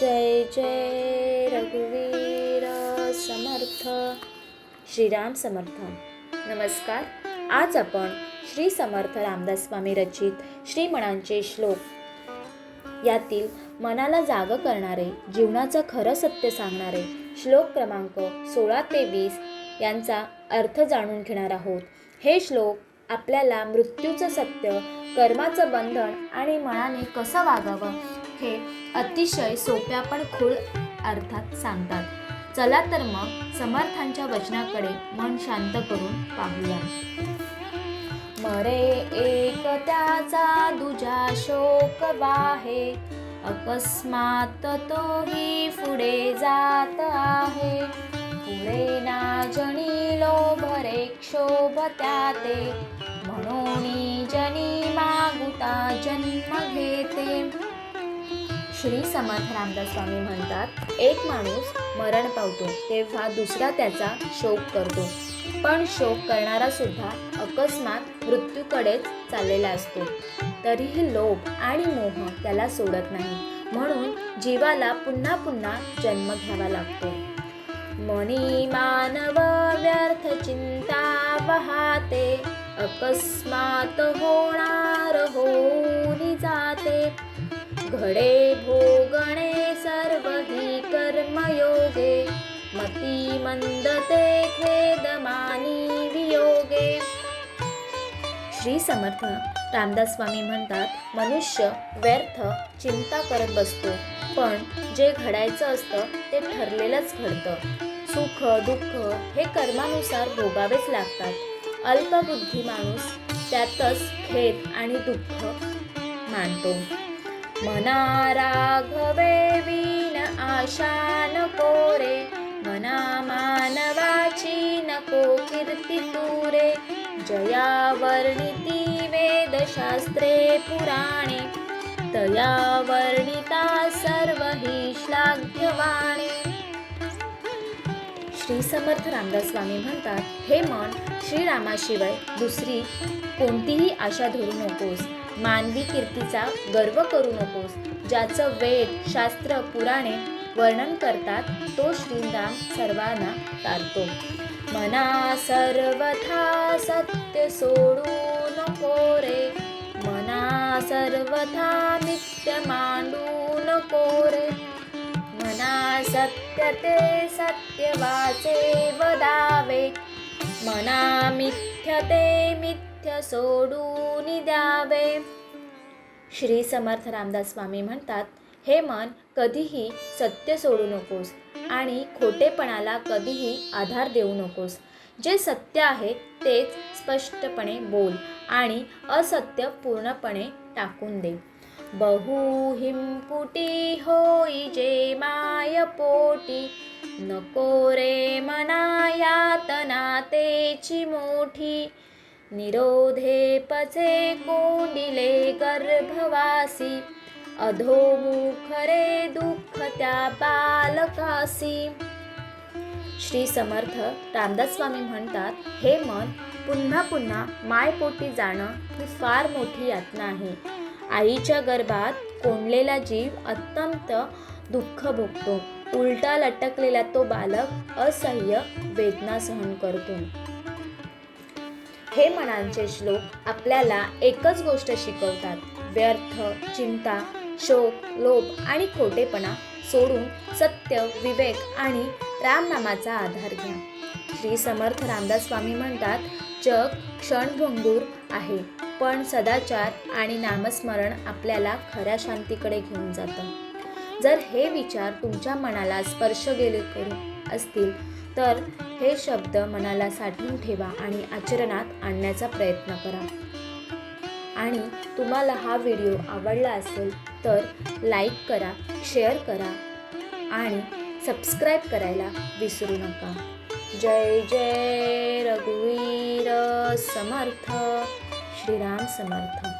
जय जय रघुवीर समर्थ। श्रीराम समर्थ। नमस्कार आज आपण श्री समर्थ रामदास स्वामी रचित श्रीमणांचे श्लोक। यातील मनाला जाग करणारे जीवनाचं खरं सत्य सांगणारे श्लोक क्रमांक सोळा ते वीस यांचा अर्थ जाणून घेणार आहोत। हे श्लोक आपल्याला मृत्यूचं सत्य कर्माचं बंधन आणि मनाने कसं वागावं हे अतिशय सोप्या पण खूळ अर्थात सांगतात. चला तर मग समर्थांच्या वचनाकडे मन शांत करून पाहूया. मरे एक त्याचा दुजा शोक वाहे अकस्मात तोही पुढे जात आहे. पुढे ना जणी लोभरे क्षोभ त्याते म्हणून जनी मागुता जन्म घेते. श्री समर्थ रामदास स्वामी म्हणतात एक माणूस मरण पावतो तेव्हा दुसरा त्याचा शोक करतो. पण शोक करणारा सुद्धा अकस्मात मृत्यूकडेच चाललेला असतो. तरीही लोभ आणि मोह त्याला सोडत नाही. म्हणून जीवाला पुन्हा पुन्हा जन्म घ्यावा लागतो. मनी मानव व्यर्थ चिंता वाहते अकस्मात होणार होऊन जाते. घडे भोगणे सर्व हि कर्मयोगे. मती मंदते खेदमानी वियोगे. श्री समर्थ रामदास स्वामी म्हणतात मनुष्य व्यर्थ चिंता करत बसतो पण जे घडायचं असतं ते ठरलेलंच घडतं. सुख दुःख हे कर्मानुसार भोगावेच लागतात. अल्पबुद्धी माणूस त्यातच खेद आणि दुःख मानतो. मना राघवे वीन आशा नको रे मना मानवाची नको कीर्ती तुरे. जया वर्णिती वेदशास्त्रे पुराणे तया वर्णिता सर्व ही श्लाघ्यवाणे श्री समर्थ रामदास स्वामी म्हणतात हे मन श्रीरामाशिवाय दुसरी कोणतीही आशा धरू नकोस. मानवी कीर्तीचा गर्व करू नकोस. ज्याचं वेद शास्त्र पुराणे वर्णन करतात तो श्रीराम सर्वांना तारतो. मना सर्वथा सत्य सोडू नको रे. मना सर्वथा नित्य मांडू नको रे. मना सत्य ते सत्य वाचे वदावे मना मिथ्य ते मिथ्य सोडून द्यावे. श्री समर्थ रामदास स्वामी म्हणतात हे मन कधीही सत्य सोडू नकोस आणि खोटेपणाला कधीही आधार देऊ नकोस. जे सत्य आहे तेच स्पष्टपणे बोल आणि असत्य पूर्णपणे टाकून दे. बहु हिमपुटी होई जे माय पोटी नको रे मना तेची मोठी. निरोधे पचे कोंडिले गर्भवासी अधोमुख रे दुःख त्या बालकासी. श्री समर्थ रामदास स्वामी म्हणतात हे मन पुन्हा पुन्हा मायपोटी जाणं ही फार मोठी यातना आहे. आईच्या गर्भात कोंडलेला जीव अत्यंत दुःख भोगतो. उलटा लटकलेला तो बालक असह्य वेदना सहन करतो. हे मनांचे श्लोक आपल्याला एकच गोष्ट शिकवतात. व्यर्थ चिंता शोक लोभ आणि खोटेपणा सोडून सत्य विवेक आणि रामनामाचा आधार घ्या. श्री समर्थ रामदास स्वामी म्हणतात जग क्षणभंगूर आहे पण सदाचार आणि नामस्मरण आपल्याला खऱ्या शांतीकडे घेऊन जातं. जर हे विचार तुमच्या मनाला स्पर्श गेले करू असतील तर हे शब्द मनाला साठवून ठेवा आणि आचरणात आणण्याचा प्रयत्न करा. आणि तुम्हाला हा व्हिडिओ आवडला असेल तर लाईक करा शेअर करा आणि सबस्क्राईब करायला विसरू नका. जय जय रघुवीर समर्थ. श्रीराम समर्थ.